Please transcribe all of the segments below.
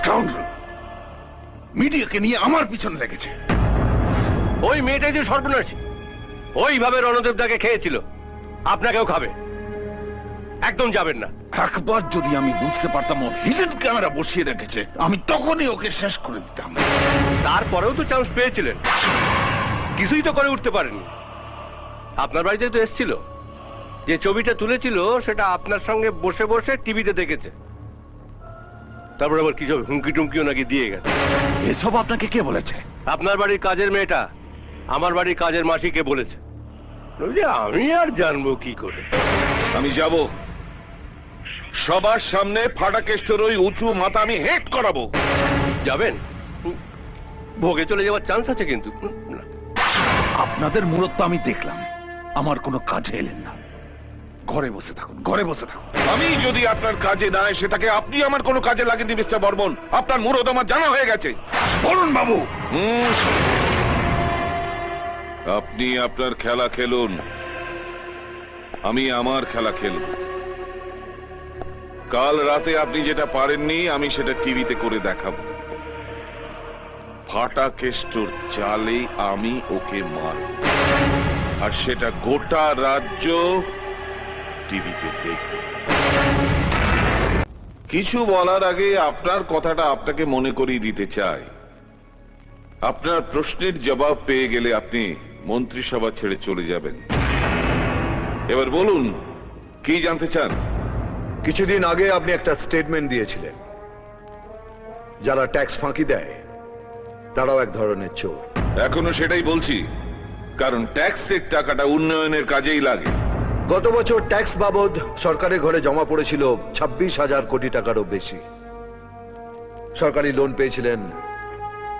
স্কাউন্ডার মিডিয়াকে নিয়ে আমার পিছনে লেগেছে। ওই মেয়েটাই যে সর্বনাশী। ওইভাবে রণদেব দাকে খেয়েছিল। আপনাকেও খাবে। একদম যাবেন না। একবার যদি আমি বুঝতে পারতাম ও হিডেন ক্যামেরা বসিয়ে রেখেছে আমি তখনই ওকে শেষ করে দিতাম। তারপরেও তো চান্স পেয়েছিলেন। কিছুই তো করে উঠতে পারেননি। আপনার বাড়িতে তো এসেছিল। যে ছবিটা তুলেছিল সেটা আপনার সঙ্গে বসে বসে টিভিতে দেখেছে। তারপর আবার কিছু হুমকি টুমকিও নাকি দিয়ে গেছে? এসব আপনাকে কে বলেছে? আপনার বাড়ির কাজের মেয়েটা আমার বাড়ির কাজের মাসিকে বলেছে। আমি আর জানব কি করে? আমি যাব। সবার সামনে ফাটাকেষ্টর ওই উঁচু মাথা আমি হেট করাবো। যাবেন? ভোগে চলে যাওয়ার চান্স আছে কিন্তু। আপনাদের মূলত আমি দেখলাম। আমার কোনো কাজে এলেন না। ঘরে বসে থাকুন ঘরে বসে থাকুন। আমি যদি আপনার কাজে না এসে থাকে আপনি আমার কোনো কাজে লাগেননি মিস্টার বর্মন। আপনার মুরত আমার জানা হয়ে গেছে। বলুন বাবু। আপনি আপনার খেলা খেলুন। আমি আমার খেলা খেলব। কাল রাতে আপনি যেটা পারেননি আমি সেটা টিভিতে করে দেখাবো। ফাটা কেষ্টর চালে আমি ওকে মারব। আর সেটা গোটা রাজ্য টিভিতে দেখবে কিছু বলার আগে আপনার কথাটা আপনাকে মনে করিয়ে দিতে চাই। আপনার প্রশ্নের জবাব পেয়ে গেলে আপনি মন্ত্রিসভা ছেড়ে চলে যাবেন। এবার বলুন কি জানতে চান? কিছুদিন আগে আপনি একটা স্টেটমেন্ট দিয়েছিলেন। যারা ট্যাক্স ফাঁকি দেয় তারাও এক ধরনের চোর। এখনও সেটাই বলছি। কারণ ট্যাক্সের টাকাটা উন্নয়নের কাজেই লাগে। গত বছর ট্যাক্স বাবদ সরকারের ঘরে জমা পড়েছিল ছাব্বিশ হাজার কোটি টাকারও বেশি। সরকারি লোন পেয়েছিলেন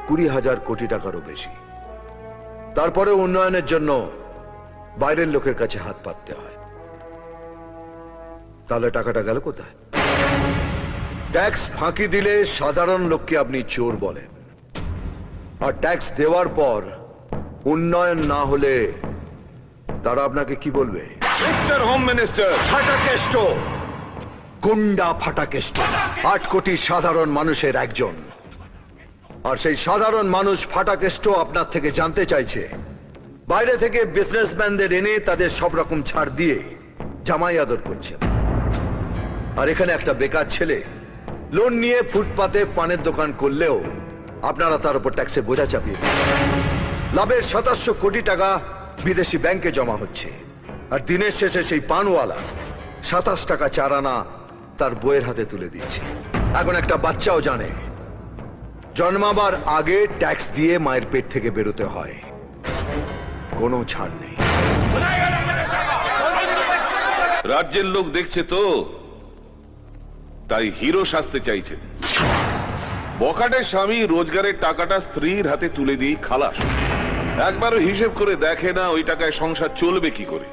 কুড়ি হাজার কোটি টাকারও বেশি। তারপরে উন্নয়নের জন্য বাইরের লোকের কাছে হাত পাততে হয়। তাহলে টাকাটা গেল কোথায়? ট্যাক্স ফাঁকি দিলে সাধারণ লোককে আপনি চোর বলেন। আর ট্যাক্স দেওয়ার পর উন্নয়ন না হলে তারা আপনাকে কি বলবে? মিস্টার হোম মিনিস্টার ফাটাকেষ্ট গুন্ডা ফাটাকেষ্ট আট কোটি সাধারণ মানুষের একজন। আর সেই সাধারণ মানুষ ফাটাকেষ্ট আপনার থেকে জানতে চাইছে। বাইরে থেকে বিজনেসম্যানদের এনে তাদের সব রকম ছাড় দিয়ে জামাই আদর করছেন আর এখানে একটা বেকার ছেলে লোন নিয়ে ফুটপাতে পানের দোকান করলেও আপনারা তার উপর ট্যাক্সে বোঝা চাপিয়ে লাভের সাতাশশো কোটি টাকা বিদেশি ব্যাংকে জমা হচ্ছে। আর দিনের শেষে সেই পানওয়ালা সাতাশ টাকা চার আনা তার বইয়ের হাতে তুলে দিচ্ছে এখন একটা বাচ্চাও জানে, জন্মাবার আগে ট্যাক্স দিয়ে মায়ের পেট থেকে বেরোতে হয়। কোনো ছাড় নেই। রাজ্যের লোক দেখছে তো, তাই হিরো সাজতে চাইছেন বখাটের স্বামী রোজগারের টাকাটা স্ত্রীর হাতে তুলে দিয়ে খালাস। একবারও হিসেব করে দেখে না ওই টাকায় সংসার চলবে কি করে।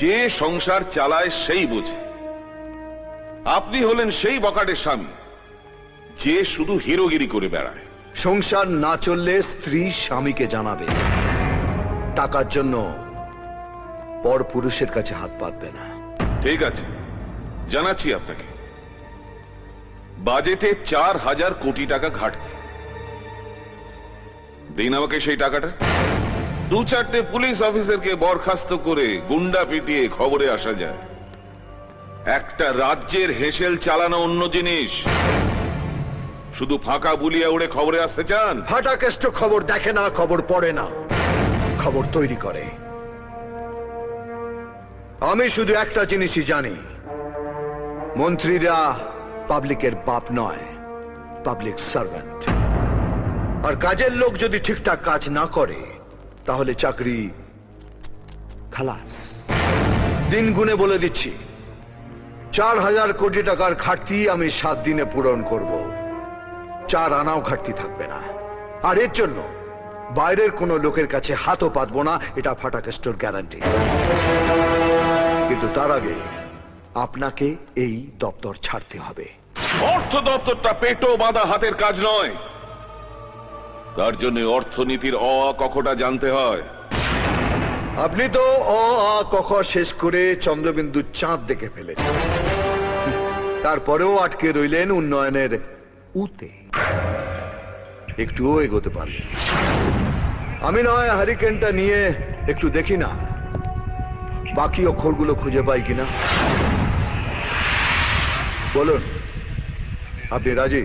যে সংসার চালায় সেই বোঝে। আপনি হলেন সেই বখাটের স্বামী যে শুধু হিরোগিরি করে বেড়ায়। সংসার না চললে স্ত্রী স্বামীকে জানাবে। টাকার জন্য পর পুরুষের কাছে হাত পাতবে না। ঠিক আছে জানাচ্ছি আপনাকে। বাজেটে চার হাজার কোটি টাকা ঘাটতি। দিন আমাকে সেই টাকাটা। দু চারটে পুলিশ অফিসারকে বরখাস্ত করে গুন্ডা পিটিয়ে খবরে আসা যায়। একটা রাজ্যের হেসেল চালানো অন্য জিনিস। শুধু ফাঁকা বুলিয়া উড়ে খবরে আসতে চান? ফাটাকেষ্ট খবর দেখে না, খবর পড়ে না। খবর তৈরি করে। আমি শুধু একটা জিনিসই জানি। মন্ত্রীরা পাবলিকের বাপ নয়, পাবলিক সার্ভেন্ট। আর কাজের লোক যদি ঠিকঠাক কাজ না করে তাহলে চাকরি খালাস। দিন গুনে বলে দিচ্ছি, চার হাজার কোটি টাকার ঘাটতি আমি সাত দিনে পূরণ করব। চার আনাও ঘাটতি থাকবে না। আর এর জন্য বাইরের কোনো লোকের কাছে হাতও পাতবো না, এটা ফাটাকেস্টোর গ্যারান্টি। কিন্তু তার আগে আপনাকে এই দপ্তর ছাড়তে হবে। অর্থ দপ্তরটা পেটো বাঁধা হাতের কাজ নয়। তার জন্য অর্থনীতির অ আ কখটা জানতে হয়। আপনি তো অ আ কখ শেষ করে চন্দ্রবিন্দু চাঁদ দেখে ফেলেছেন। তারপরেও আটকে রইলেন উন্নয়নের উতে। একটুও এগোতে পারলেন আমি নয়, হারিকেনটা নিয়ে একটু দেখি না। বাকি অক্ষরগুলো খুঁজে পাই কিনা। বলুন, আপনি রাজি?